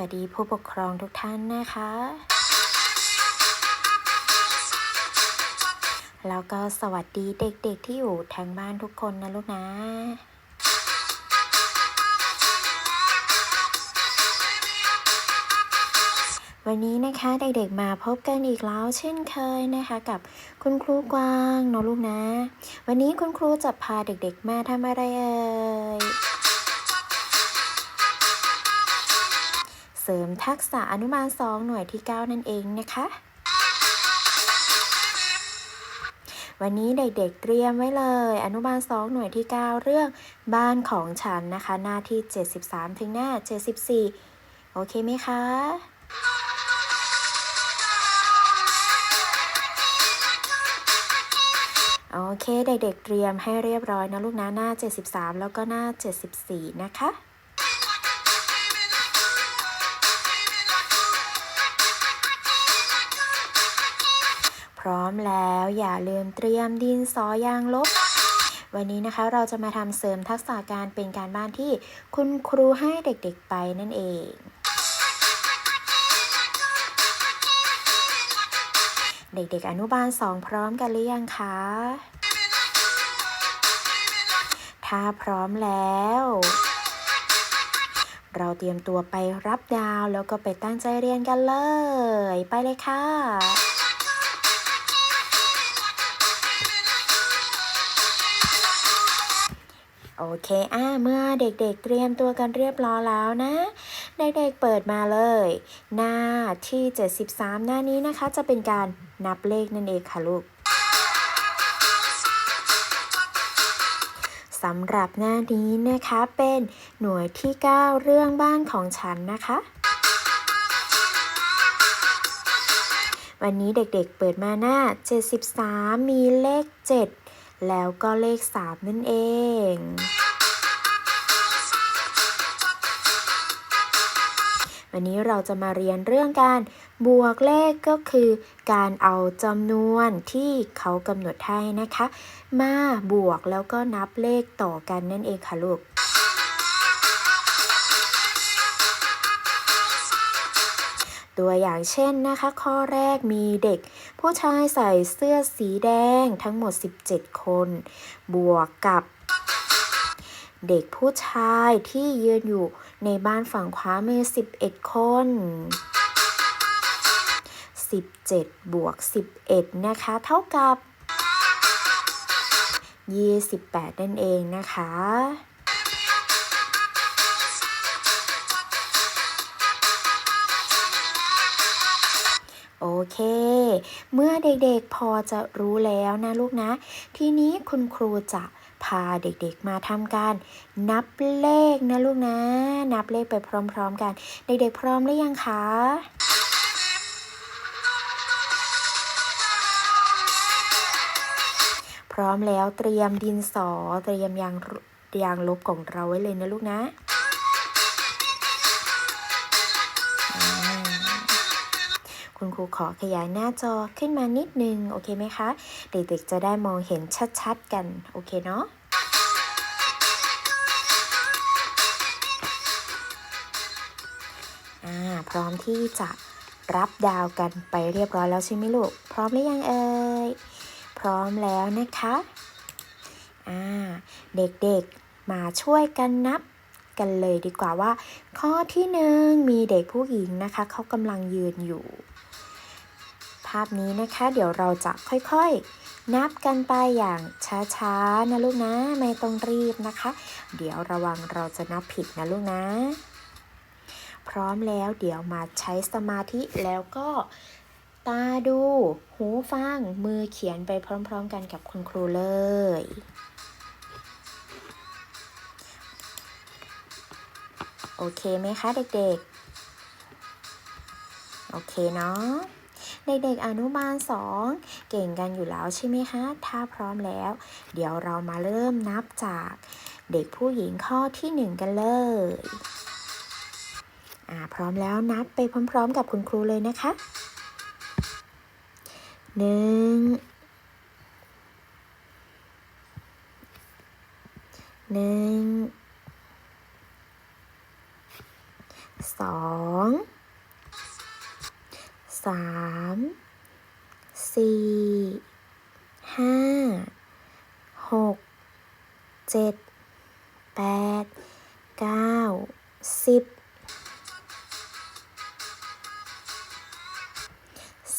วัสดีผู้ปกครองทุกท่านนะคะ แล้วก็สวัสดีเด็กๆที่อยู่ทางบ้านทุกคนนะลูกนะ วันนี้นะคะเด็กๆมาพบกันอีกแล้วเช่นเคยนะคะกับคุณครูกวางเนอะลูกนะ วันนี้คุณครูจะพาเด็กๆมาทำอะไรเอ่ย เสริมทักษะอนุบาล2หน่วยที่ 9 นั่นเองนะคะ วันนี้เด็กๆเตรียมไว้เลย อนุบาล2หน่วยที่ 9 เรื่องบ้านของฉันนะคะ หน้าที่ 73 ถึงหน้า 74 โอเคไหมคะโอเค เด็กๆเตรียมให้เรียบร้อยนะลูกนะหน้า 73 แล้วก็หน้า 74 นะคะ ร้อมแล้ว อย่าลืมเตรียมดินสอยางลบ วันนี้นะคะเราจะมาทำเสริมทักษะการเป็นการบ้านที่คุณครูให้เด็กๆไปนั่นเองเด็กๆ อนุบาลสองพร้อมกันหรือยังคะ ถ้าพร้อมแล้ว เราเตรียมตัวไปรับดาวแล้วก็ไปตั้งใจเรียนกันเลย ไปเลยค่ะ โอเคอ่าเมื่อเด็กๆเตรียมตัวกันเรียบร้อยแล้วนะ เด็กๆเปิดมาเลย หน้าที่ 73 หน้านี้นะคะ จะเป็นการนับเลขนั่นเองค่ะลูกสำหรับหน้านี้นะคะเป็นหน่วยที่ 9 เรื่องบ้านของฉันนะคะ วันนี้เด็กๆเปิดมาหน้า 73 มีเลข 7 แล้วก็เลข 3 นั่นเองวันนี้เราจะมาเรียนเรื่องการบวกเลขก็คือ การเอาจำนวนที่เขากำหนดให้นะคะ มาบวกแล้วก็นับเลขต่อกันนั่นเองค่ะลูก ตัวอย่างเช่นนะคะ ข้อแรกมีเด็ก ผู้ชายใส่เสื้อสีแดงทั้งหมด 17 คน บวกกับ เด็กผู้ชายที่ยืนอยู่ในบ้านฝั่งขวามือ 11 คน 17 บวก 11 นะคะ เท่ากับ 28 นั่นเองนะคะ เค เมื่อเด็กๆพอจะรู้แล้วนะลูกนะ ทีนี้คุณครูจะพาเด็กๆมาทำการ นับเลขนะลูกนะ นับเลขไปพร้อมๆกัน เด็กๆพร้อมหรือยังคะพร้อมแล้วเตรียมดินสอเตรียมยางยางลบของเราไว้เลยนะลูกนะ คุณครูขอขยายหน้าจอขึ้นมานิดนึง โอเคไหมคะ เด็กๆจะได้มองเห็นชัดๆกัน โอเคเนาะพร้อมที่จะรับดาวกันไปเรียบร้อยแล้วใช่ไหมลูก พร้อมหรือยังเอ่ย พร้อมแล้วนะคะอ่าเด็กๆมาช่วยกันนับกันเลยดีกว่าว่า ข้อที่หนึ่งมีเด็กผู้หญิงนะคะ เขากำลังยืนอยู่ ภาพนี้นะคะ เดี๋ยวเราจะค่อยๆ นับกันไปอย่างช้าๆ นะลูกนะ ไม่ต้องรีบนะคะ เดี๋ยวระวังเราจะนับผิดนะลูกนะ พร้อมแล้วเดี๋ยวมาใช้สมาธิแล้วก็ตาดู หูฟัง มือเขียนไปพร้อมๆ กันกับคุณครูเลยโอเคไหมคะเด็กๆ โอเคเนาะ เด็กๆอนุบาลสองเก่งกันอยู่แล้วใช่ไหมคะถ้าพร้อมแล้ว เดี๋ยวเรามาเริ่มนับจากเด็กผู้หญิงข้อที่หนึ่งกันเลยอ่าพร้อมแล้วนับไปพร้อมๆ กับคุณครูเลยนะคะหนึ่งหนึ่งสอง สามสี่ห้าหกเจ็ดแปดเก้าสิบ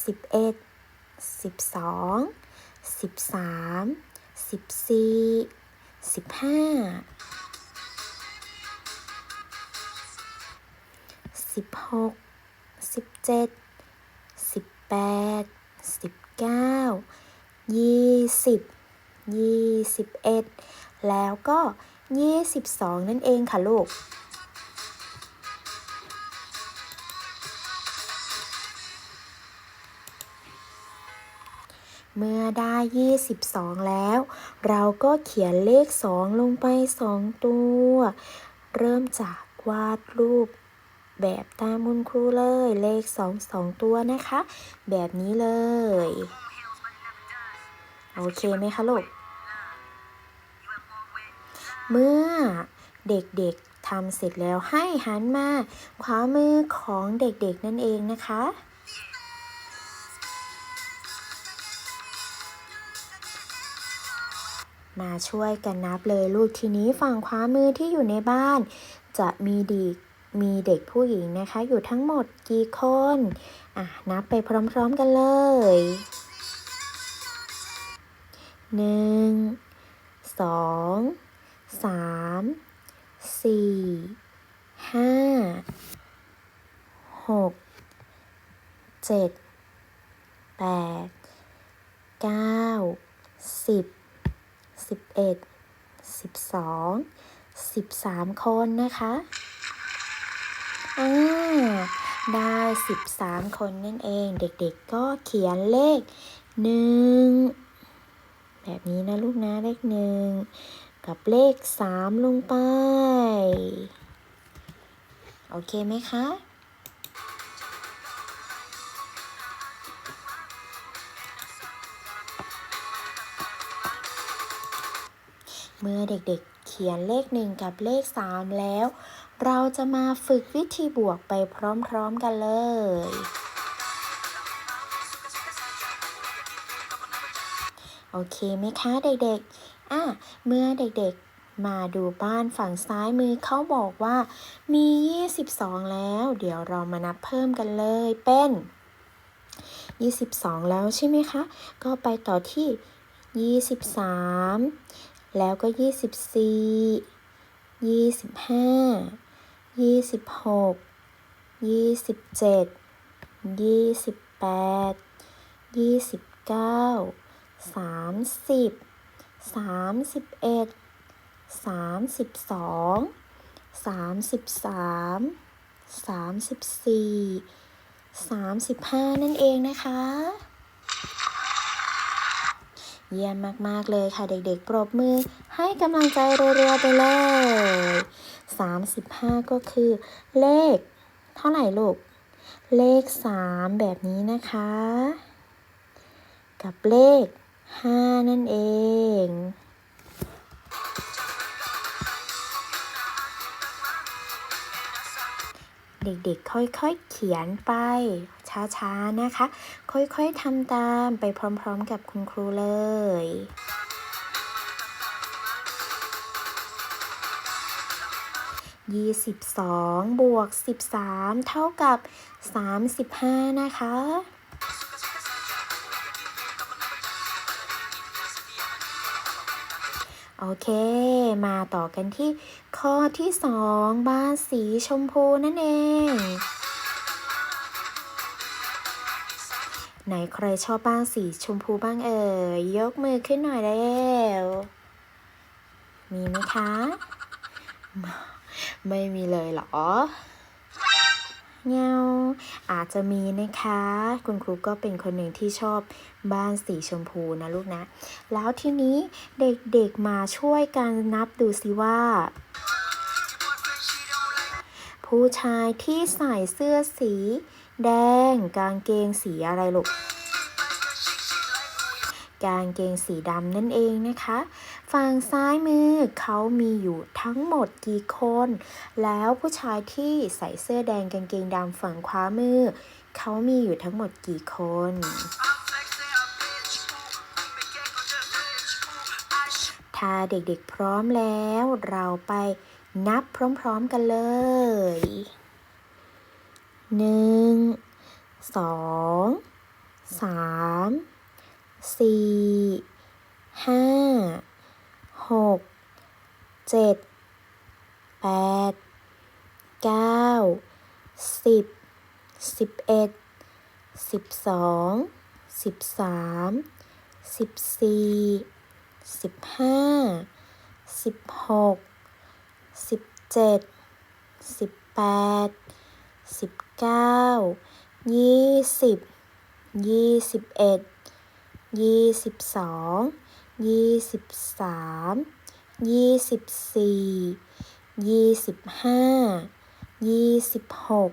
สิบเอ็ดสิบสองสิบสามสิบสี่สิบห้าสิบหกสิบเจ็ด แปดสิบเก้ายี่สิบยี่สิบเอ็ดแล้วก็ยี่สิบสองนั่นเองค่ะลูกเมื่อได้ 22 แล้ว เราก็เขียนเลข 2 ลงไป 2 ตัว เริ่มจากวาดรูป แบบตามคุณครูเลยเลข 2 2 ตัวนะคะ แบบนี้เลย โอเคไหมคะลูก เมื่อเด็กๆทำเสร็จแล้วให้หันมาขวามือของเด็กๆนั่นเองนะคะมาช่วยกันนับเลยลูกทีนี้ฝั่งขวามือที่อยู่ในบ้าน จะมีด็ก มีเด็กผู้หญิงนะคะ อยู่ทั้งหมดกี่คน อะ นับไปพร้อมๆกันเลยหนึ่งสองสามสี่ห้าหกเจ็ดแปดเก้าสิบสิบเอ็ดสิบสองสิบสามคนนะคะ อ่าได้สิบสามคนนั่นเอง เด็กๆก็เขียนเลขหนึ่งแบบนี้นะลูกนะเลขหนึ่งกับเลขสามลงไป โอเคไหมคะเมื่อเด็กๆเขียนเลขหนึ่งกับเลขสามแล้ว เราจะมาฝึกวิธีบวกไปพร้อมๆกันเลย โอเคไหมคะเด็กๆ อะ เมื่อเด็กๆ มาดูบ้านฝั่งซ้ายมือเขาบอกว่า มี 22 แล้ว เดี๋ยวเรามานับเพิ่มกันเลยเป็น 22 แล้วใช่ไหมคะ ก็ไปต่อที่ 23 แล้วก็ 24 25 26 27 28 29 30 31 32 33 34 35นั่นเองนะคะ เยี่ยมมาก ๆ เลยค่ะเด็กๆ ปรบมือให้กำลังใจรัวๆไปเลย 35 ก็คือ เลข เท่าไหร่ลูก เลข 3 แบบนี้นะคะ กับเลข 5 นั่นเองเด็กๆ ค่อยๆ เขียนไป ช้าๆ นะคะ ค่อยๆทำตามไปพร้อมๆ กับคุณครูเลย 22 บวก 13 เท่ากับ 35 นะคะ โอเค มาต่อกันที่ข้อที่ 2 บ้านสีชมพูนั่นเองไหนใครชอบบ้านสีชมพูบ้างเอ่ยยกมือขึ้นหน่อยเร็วมีไหมคะ ไม่มีเลยเหรอเงาอาจจะมีนะคะ คุณครูก็เป็นคนหนึ่งที่ชอบบ้านสีชมพูนะลูกนะ แล้วทีนี้เด็กๆมาช่วยกันนับดูสิว่า ผู้ชายที่ใส่เสื้อสี แดง กางเกงสีอะไรลูก กางเกงสีดำนั่นเองนะคะ ฝั่งซ้ายมือเขามีอยู่ทั้งหมดกี่คน แล้วผู้ชายที่ใส่เสื้อแดงกางเกงดำฝั่งขวามือ เขามีอยู่ทั้งหมดกี่คน ถ้าเด็กๆพร้อมแล้วเราไปนับพร้อมๆกันเลยหนึ่งสองสามสี่ห้า หกเจ็ดแปดเก้าสิบสิบเอ็ดสิบสองสิบสามสิบสี่สิบห้าสิบหกสิบเจ็ดสิบแปดสิบเก้ายี่สิบยี่สิบเอ็ดยี่สิบสอง ยี่สิบสามยี่สิบสี่ยี่สิบห้ายี่สิบหก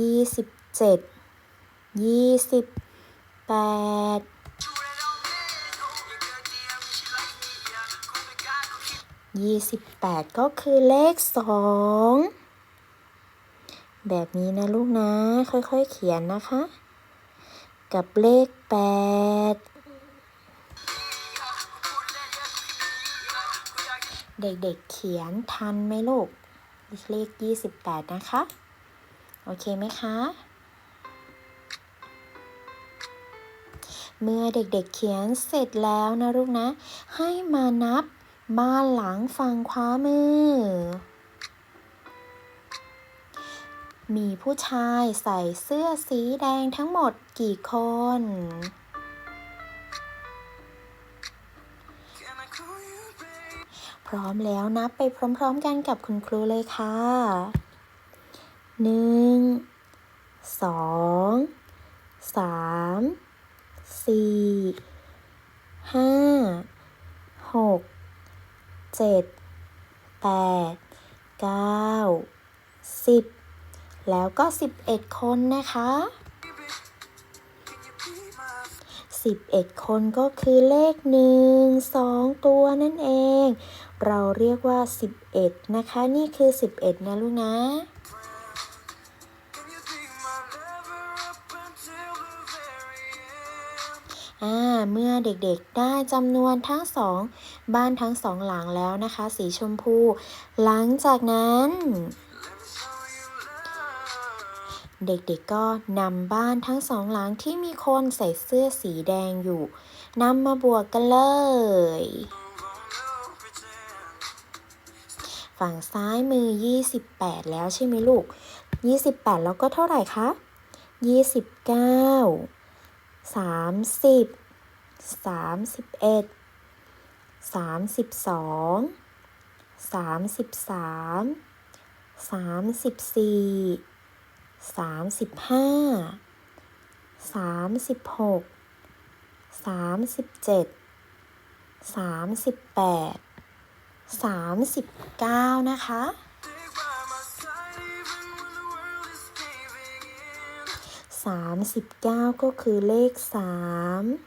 ยี่สิบเจ็ดยี่สิบแปดยี่สิบแปดก็คือเลขสองแบบนี้นะลูกนะ ค่อยๆเขียนนะคะ กับเลขแปด เด็กๆเขียนทันไหมลูก เลขยี่สิบแปดนะคะ โอเคไหมคะ เมื่อเด็กๆเขียนเสร็จแล้วนะลูกนะ ให้มานับบ้านหลังฝั่งขวามือ มีผู้ชายใส่เสื้อสีแดงทั้งหมดกี่คน พร้อมแล้วนับไปพร้อมๆกันกับคุณครูเลยค่ะหนึ่งสองสามสี่ห้าหกเจ็ดแปดเก้าสิบแล้วก็สิบเอ็ดคนนะคะสิบเอ็ดคนก็คือเลขหนึ่งสองตัวนั่นเอง เราเรียกว่าสิบเอ็ดนะคะ นี่คือสิบเอ็ดนะลูกนะอ่าเมื่อเด็กๆได้จำนวนทั้งสอง บ้านทั้งสองหลังแล้วนะคะ สีชมพู หลังจากนั้นเด็กๆ ก็นำบ้านทั้งสองหลังที่มีคนใส่เสื้อสีแดงอยู่นำมาบวกกันเลย ฝั่งซ้ายมือ 28 แล้วใช่ไหมลูก 28 แล้วก็เท่าไหร่คะ 29 30 31 32 33 34 35 36 37 38 39 นะคะ 39 ก็คือเลข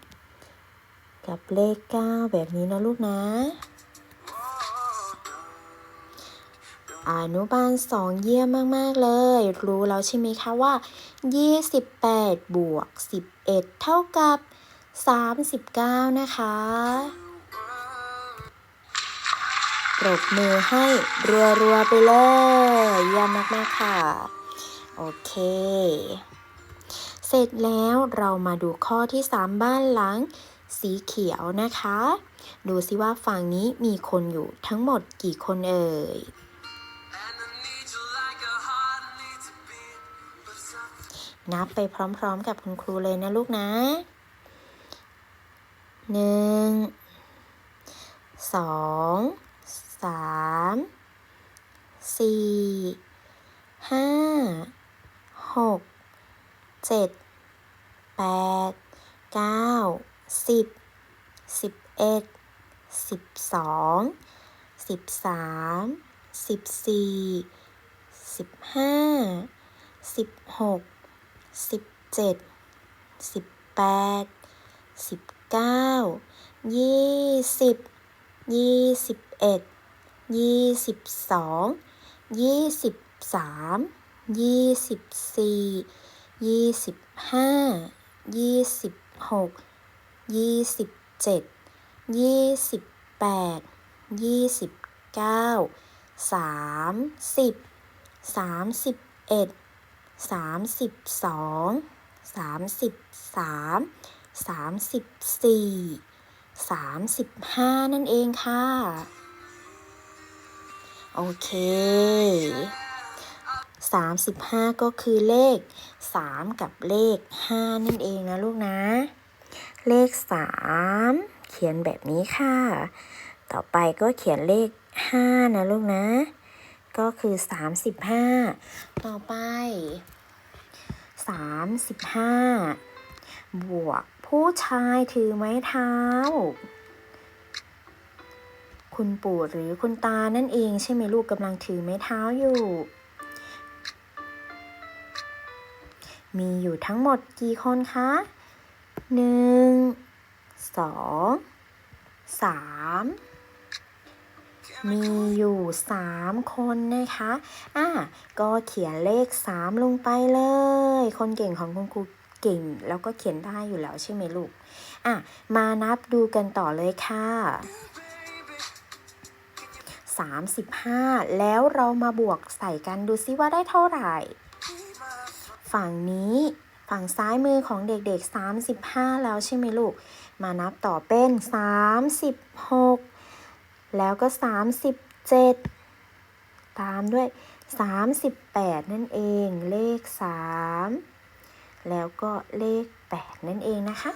3 กับเลข 9 แบบนี้นะลูกนะอนุบาลสองเยี่ยมมาก ๆ เลย รู้แล้วใช่ไหมคะว่า 28 บวก 11 เท่ากับ 39 นะคะ ปรบมือให้รัวๆไปเลยเยี่ยมมากๆค่ะ โอเค เสร็จแล้วเรามาดูข้อที่ 3 บ้านหลัง สีเขียวนะคะ ดูสิว่าฝั่งนี้มีคนอยู่ทั้งหมดกี่คนเอ่ยนับไปพร้อมๆกับคุณครูเลยนะลูกนะหนึ่งสอง สามสี่ห้าหกเจ็ดแปดเก้าสิบสิบเอ็ดสิบสองสิบสามสิบสี่สิบห้าสิบหกสิบเจ็ดสิบแปดสิบเก้ายี่สิบยี่สิบเอ็ด ยี่สิบสองยี่สิบสามยี่สิบสี่ยี่สิบห้ายี่สิบหกยี่สิบเจ็ดยี่สิบแปดยี่สิบเก้าสามสิบสามสิบเอ็ดสามสิบสองสามสิบสามสามสิบสี่สามสิบห้านั่นเองค่ะ โอเคสามสิบห้าก็คือเลขสามกับเลขห้านั่นเองนะลูกนะ เลขสามเขียนแบบนี้ค่ะ ต่อไปก็เขียนเลขห้านะลูกนะ ก็คือสามสิบห้าต่อไปสามสิบห้าบวกผู้ชายถือไม้เท้า คุณปู่หรือคุณตานั่นเองใช่ไหมลูกกำลังถือไม้เท้าอยู่ มีอยู่ทั้งหมดกี่คนคะหนึ่งสองสามมีอยู่สามคนนะคะ อะ ก็เขียนเลขสามลงไปเลย คนเก่งของคุณครูเก่ง แล้วก็เขียนได้อยู่แล้วใช่ไหมลูก อะ มานับดูกันต่อเลยค่ะ 35 แล้วเรามาบวกใส่กันดูซิว่าได้เท่าไหร่ ฝั่งนี้ฝั่งซ้ายมือของเด็กๆ 35 แล้วใช่ไหมลูก มานับต่อเป็น 36 แล้วก็ 37 ตามด้วย 38 นั่นเอง เลข 3 แล้วก็เลข 8 นั่นเองนะคะ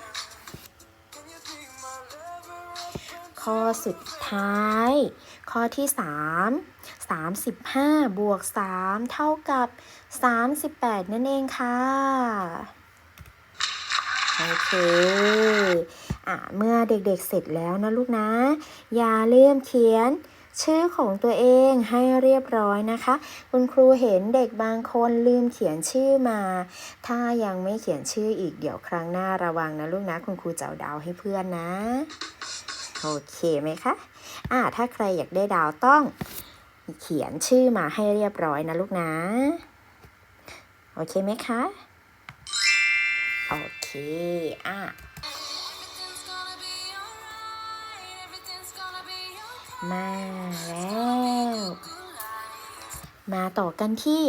ข้อสุดท้าย ข้อที่ 3 35 บวก 3 เท่ากับ 38 นั่นเองค่ะ โอเคอะเมื่อเด็กๆเสร็จแล้วนะลูกนะ อย่าลืมเขียนชื่อของตัวเองให้เรียบร้อยนะคะ คุณครูเห็นเด็กบางคนลืมเขียนชื่อมา ถ้ายังไม่เขียนชื่ออีกเดี๋ยวครั้งหน้าระวังนะลูกนะ คุณครูจะเอาดาวให้เพื่อนนะ โอเคไหมคะ อ่าถ้าใครอยากได้ดาวต้องเขียนชื่อมาให้เรียบร้อยนะลูกนะ โอเคไหมคะ โอเคอะมาแล้ว มาต่อกันที่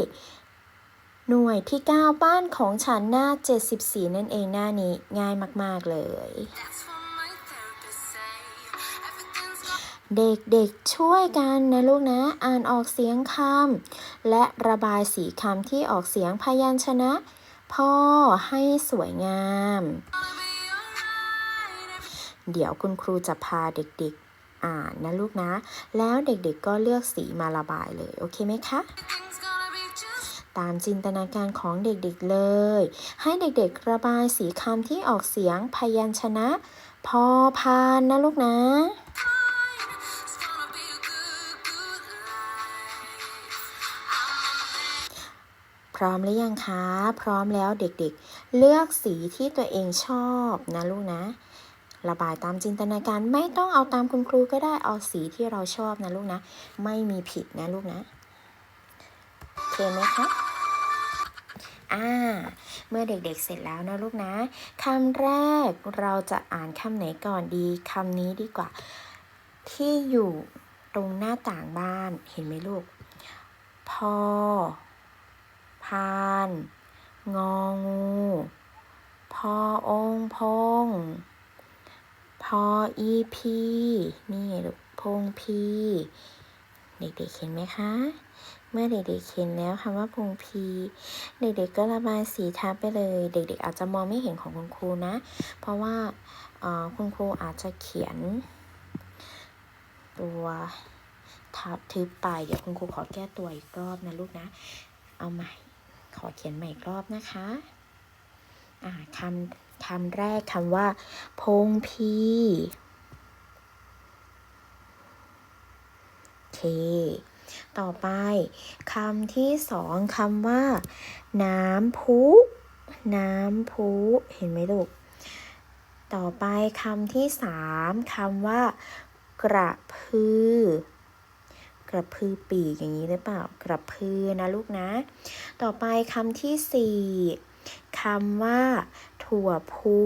หน่วยที่ 9 บ้านของฉันหน้า 74 นั่นเองหน้านี้ง่ายมาก ๆ เลย That's เด็กๆช่วยกันนะลูกนะ อ่านออกเสียงคำและระบายสีคำที่ออกเสียงพยัญชนะ พ่อให้สวยงาม เดี๋ยวคุณครูจะพาเด็กๆ อ่านนะลูกนะ แล้วเด็กๆก็เลือกสีมาระบายเลย โอเคไหมคะตามจินตนาการของเด็กๆเลย ให้เด็กๆระบายสีคำที่ออกเสียงพยัญชนะ พอพานนะลูกนะ พร้อมหรือยังคะ พร้อมแล้วเด็กๆ เลือกสีที่ตัวเองชอบนะลูกนะ ระบายตามจินตนาการไม่ต้องเอาตามคุณครูก็ได้เอาสีที่เราชอบนะลูกนะ ไม่มีผิดนะลูกนะโอเคไหมคะอ่าเมื่อเด็กๆเสร็จแล้วนะลูกนะคำแรกเราจะอ่านคำไหนก่อนดีคำนี้ดีกว่า ที่อยู่ตรงหน้าต่างบ้านเห็นไหมลูกพอ พาน งองู พอองพง พออีพีนี่ลูกพงพีเด็กๆเห็นไหมคะ เมื่อเด็กๆเห็นแล้วคำว่าพงพี เด็กๆก็ระบายสีทับไปเลย เด็ก ๆ อาจจะมองไม่เห็นของคุณครูนะ เพราะว่าคุณครูอาจจะเขียน ตัวทับทึบไป เดี๋ยวคุณครูขอแก้ตัวอีกรอบนะลูกนะ เอาใหม่ ขอเขียนใหม่อีกรอบนะคะคำคำแรกคำว่า พงพี เค ต่อไปคำที่สองคำว่า น้ำพุ น้ำพุ เห็นไหมลูก ต่อไปคำที่สามคำว่า กระพือ กระพือปีกอย่างนี้หรือเปล่ากระพือนะลูกนะ ต่อไปคำที่สี่คำว่า ถั่วพู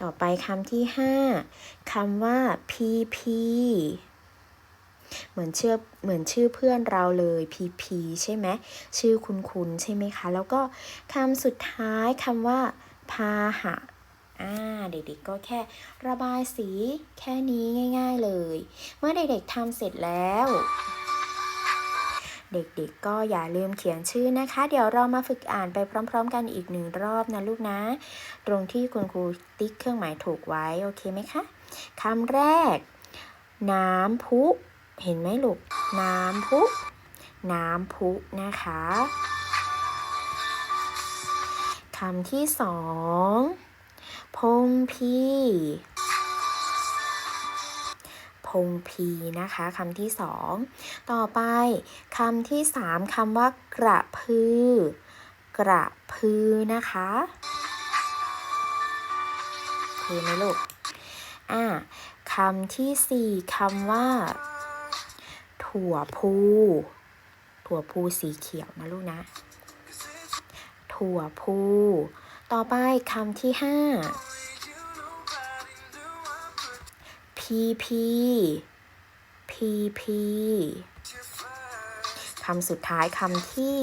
ต่อไปคำที่ห้าคำว่า พีพีเหมือนชื่อเหมือนชื่อเพื่อนเราเลยพีพีใช่ไหมชื่อคุ้นๆใช่ไหมคะ แล้วก็คำสุดท้ายคำว่า พาหะ อ่าเด็กๆก็แค่ระบายสีแค่นี้ง่าย ๆเลย เมื่อเด็กๆทำเสร็จแล้ว เด็กๆก็อย่าลืมเขียนชื่อนะคะ เดี๋ยวเรามาฝึกอ่านไปพร้อม ๆ กันอีกหนึ่งรอบนะลูกนะ ตรงที่คุณครูติ๊กเครื่องหมายถูกไว้โอเคไหมคะคำแรก น้ำพุ เห็นไหมลูก น้ำพุ น้ำพุนะคะคำที่สอง พงพีพงพีนะคะคำที่สองต่อไปคำที่สามคำว่ากระพือ กระพือนะคะคือไหมลูกอ่าคำที่สี่คำว่า ถั่วพู ถั่วพูสีเขียวนะลูกนะ ถั่วพู ต่อไปคำที่ห้าพีพีพีพีคำสุดท้ายคำที่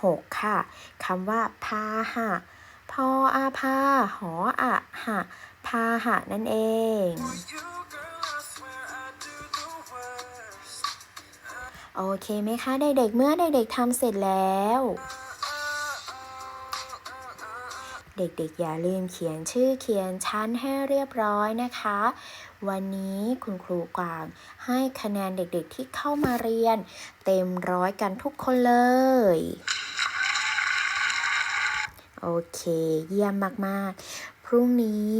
หกค่ะคำว่าพาหะพออาพาหออะหะพาหะนั่นเอง โอเคไหมคะเด็กๆเมื่อเด็กๆทำเสร็จแล้ว เด็กๆ อย่าลืมเขียนชื่อเขียนชั้นให้เรียบร้อยนะคะ วันนี้คุณครูกวางให้คะแนนเด็กๆที่เข้ามาเรียน เต็มร้อยกันทุกคนเลย โอเค เยี่ยมมากๆ พรุ่งนี้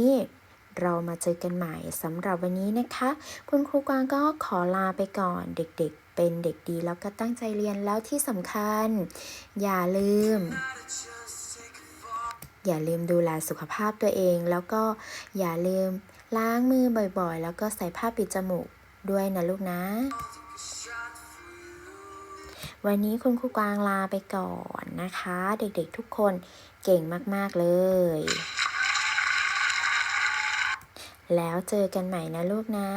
เรามาเจอกันใหม่สำหรับวันนี้นะคะ คุณครูกวางก็ขอลาไปก่อนเด็กๆ เป็นเด็กดีแล้วก็ตั้งใจเรียนแล้วที่สำคัญ อย่าลืม อย่าลืมดูแลสุขภาพตัวเอง แล้วก็อย่าลืมล้างมือบ่อยๆ แล้วก็ใส่ผ้าปิดจมูกด้วยนะลูกนะ วันนี้คุณครูกวางลาไปก่อนนะคะ เด็กๆทุกคนเก่งมากๆเลย แล้วเจอกันใหม่นะลูกนะ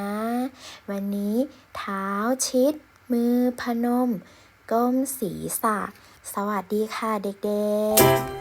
วันนี้เท้าชิด มือพนม ก้มศีรษะ สวัสดีค่ะเด็กๆ